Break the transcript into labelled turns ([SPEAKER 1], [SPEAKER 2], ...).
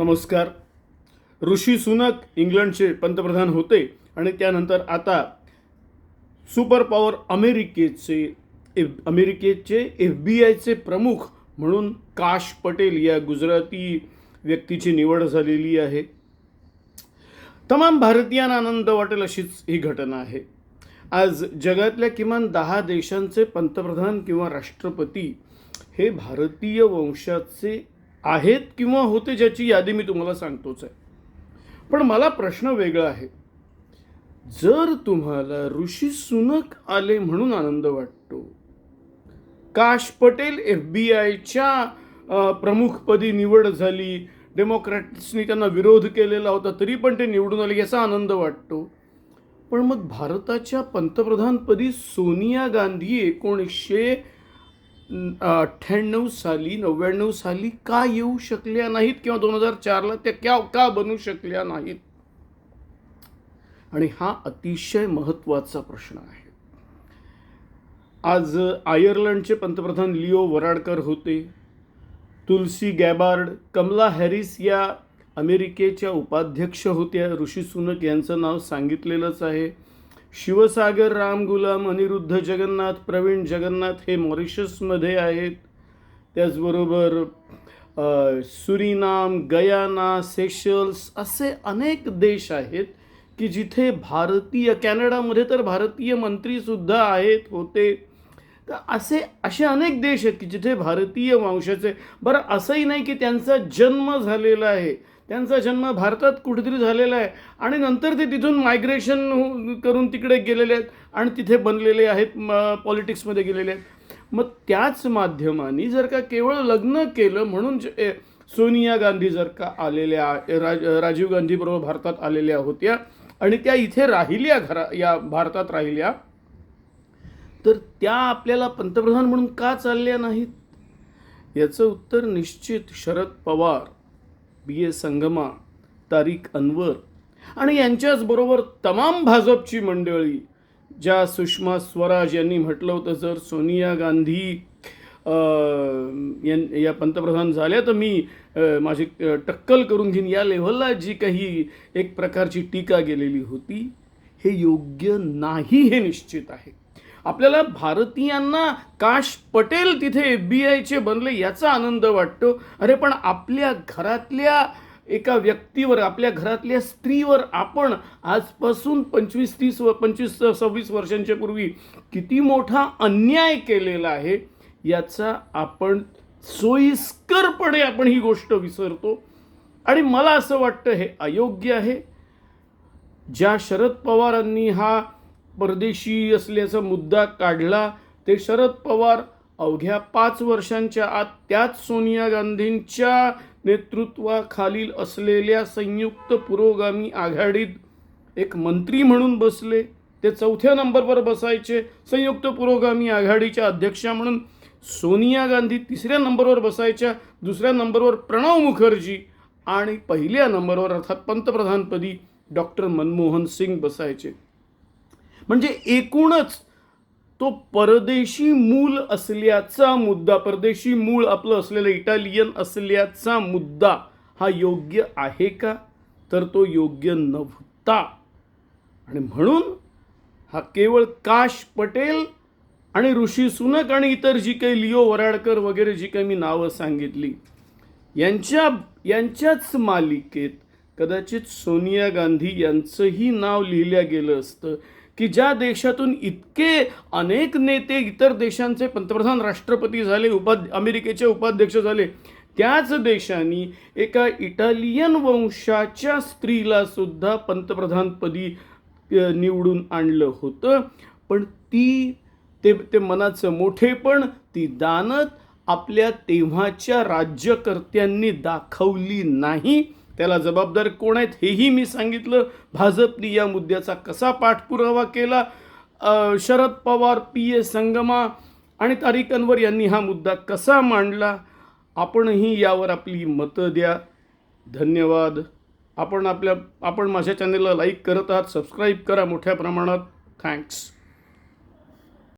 [SPEAKER 1] नमस्कार. ऋषी सुनक इंग्लंडचे पंतप्रधान होते आणि त्यानंतर आता सुपर पॉवर अमेरिकेचे एफ अमेरिकेचे एफ बी आयचे प्रमुख म्हणून काश पटेल या गुजराती व्यक्तीची निवड झालेली आहे. तमाम भारतीयांना आनंद वाटेल अशीच ही घटना आहे. आज जगातल्या किमान दहा देशांचे पंतप्रधान किंवा राष्ट्रपती हे भारतीय वंशाचे आहेत किंवा होते ज्याची यादी मी तुम्हाला सांगतोच आहे. पण मला प्रश्न वेगळा आहे. जर तुम्हाला ऋषी सुनक आले म्हणून आनंद वाटतो काश पटेल एफ बी आयच्या प्रमुखपदी निवड झाली डेमोक्रॅट्सनी त्यांना विरोध केलेला होता तरी पण ते निवडून आले याचा आनंद वाटतो. पण मग भारताच्या पंतप्रधानपदी सोनिया गांधी एकोणीसशे अठ्ठ्याण्णव साली नव्याण्णव साली का येऊ शकल्या नाहीत किंवा दोन हजार चारला त्या क्या का बनू शकल्या नाहीत? आणि हा अतिशय महत्त्वाचा प्रश्न आहे. आज आयर्लंडचे पंतप्रधान लिओ वराडकर होते. तुलसी गॅबार्ड कमला हॅरिस या अमेरिकेच्या उपाध्यक्ष होत्या. ऋषी सुनक यांचं नाव सांगितलेलंच आहे. शिवसागर राम गुलाम अनिरुद्ध जगन्नाथ प्रवीण जगन्नाथ हे मॉरिशसमध्ये आहेत. त्याचबरोबर सुरीनाम गयाना सेशल्स असे अनेक देश आहेत की जिथे भारतीय कॅनडामध्ये तर भारतीय मंत्रीसुद्धा आहेत होते. तर असे असे अनेक देश आहेत की जिथे भारतीय वंशाचे बरं असंही नाही की त्यांचा जन्म झालेला आहे त्यांचा जन्म भारतात कुठेतरी झालेला आहे. आणि नंतर ते तिथून मायग्रेशन हो, करून तिकडे गेलेले आहेत आणि तिथे बनलेले आहेत पॉलिटिक्समध्ये गेलेले आहेत. मग त्याच माध्यमांनी जर का केवळ लग्न केलं म्हणून सोनिया गांधी जर का आलेल्या राज राजीव गांधीबरोबर भारतात आलेल्या होत्या आणि त्या इथे राहिल्या घरा या भारतात राहिल्या तर त्या आपल्याला पंतप्रधान म्हणून का चालल्या नाहीत? याचं उत्तर निश्चित शरद पवार बी ए संगमा तारिक अनवर आणि यांच्याचबरोबर तमाम भाजपची मंडळी ज्या सुषमा स्वराज यांनी म्हटलं होतं जर सोनिया गांधी या पंतप्रधान झाल्या तर मी माझी टक्कल करून घेईन. या लेव्हलला जी काही एक प्रकारची टीका गेलेली होती हे योग्य नाही हे निश्चित आहे. आपल्याला भारतीयांना काश पटेल तिथे एफ बी आयचे बनले याचा आनंद वाटतो. अरे पण आपल्या घरातल्या एका व्यक्तीवर आपल्या घरातल्या स्त्रीवर आपण आजपासून पंचवीस तीस व पंचवीस सव्वीस वर्षांच्या पूर्वी किती मोठा अन्याय केलेला आहे याचा आपण सोयीस्करपणे आपण ही गोष्ट विसरतो. आणि मला असं वाटतं हे अयोग्य आहे. ज्या शरद पवारांनी हा परदेशी असल्याचा मुद्दा काढला ते शरद पवार अवघ्या पाच वर्षांच्या आत त्याच सोनिया गांधींच्या नेतृत्वाखालील असलेल्या संयुक्त पुरोगामी आघाडीत एक मंत्री म्हणून बसले. ते चौथ्या नंबरवर बसायचे. संयुक्त पुरोगामी आघाडीच्या अध्यक्षा म्हणून सोनिया गांधी तिसऱ्या नंबरवर बसायच्या. दुसऱ्या नंबरवर प्रणव मुखर्जी आणि पहिल्या नंबरवर अर्थात पंतप्रधानपदी डॉक्टर मनमोहन सिंग बसायचे. म्हणजे एकूणच तो परदेशी मूल असल्याचा मुद्दा परदेशी मूळ आपलं असलेलं इटालियन असल्याचा मुद्दा हा योग्य आहे का? तर तो योग्य नव्हता. आणि म्हणून हा केवळ काश पटेल आणि ऋषी सुनक आणि इतर जी काही लिओ वराडकर वगैरे जी काही मी नावं सांगितली यांच्या यांच्याच मालिकेत कदाचित सोनिया गांधी यांचंही नाव लिहिलं गेलं असतं. की ज्या देशातून इतके अनेक नेते इतर देशांचे पंतप्रधान राष्ट्रपती झाले उपा अमेरिकेचे उपाध्यक्ष झाले त्याच देशांनी एका इटालियन वंशाच्या स्त्रीला सुद्धा पंतप्रधानपदी निवडून आणलं होतं. पण ती ते ते मनाचं मोठेपण ती दानत आपल्या तेव्हाच्या राज्यकर्त्यांनी दाखवली नाही. त्याला जबाबदार कोण आहेत हेही मी सांगितलं. भाजपने या मुद्द्याचा कसा पाठपुरावा केला? शरद पवार पी ए संगमा आणि तारिक अनवर यांनी हा मुद्दा कसा मांडला? आपणही यावर आपली मतं द्या. धन्यवाद. आपण आपल्या आपण माझ्या चॅनलला लाईक करत आहात सबस्क्राईब करा मोठ्या प्रमाणात. थँक्स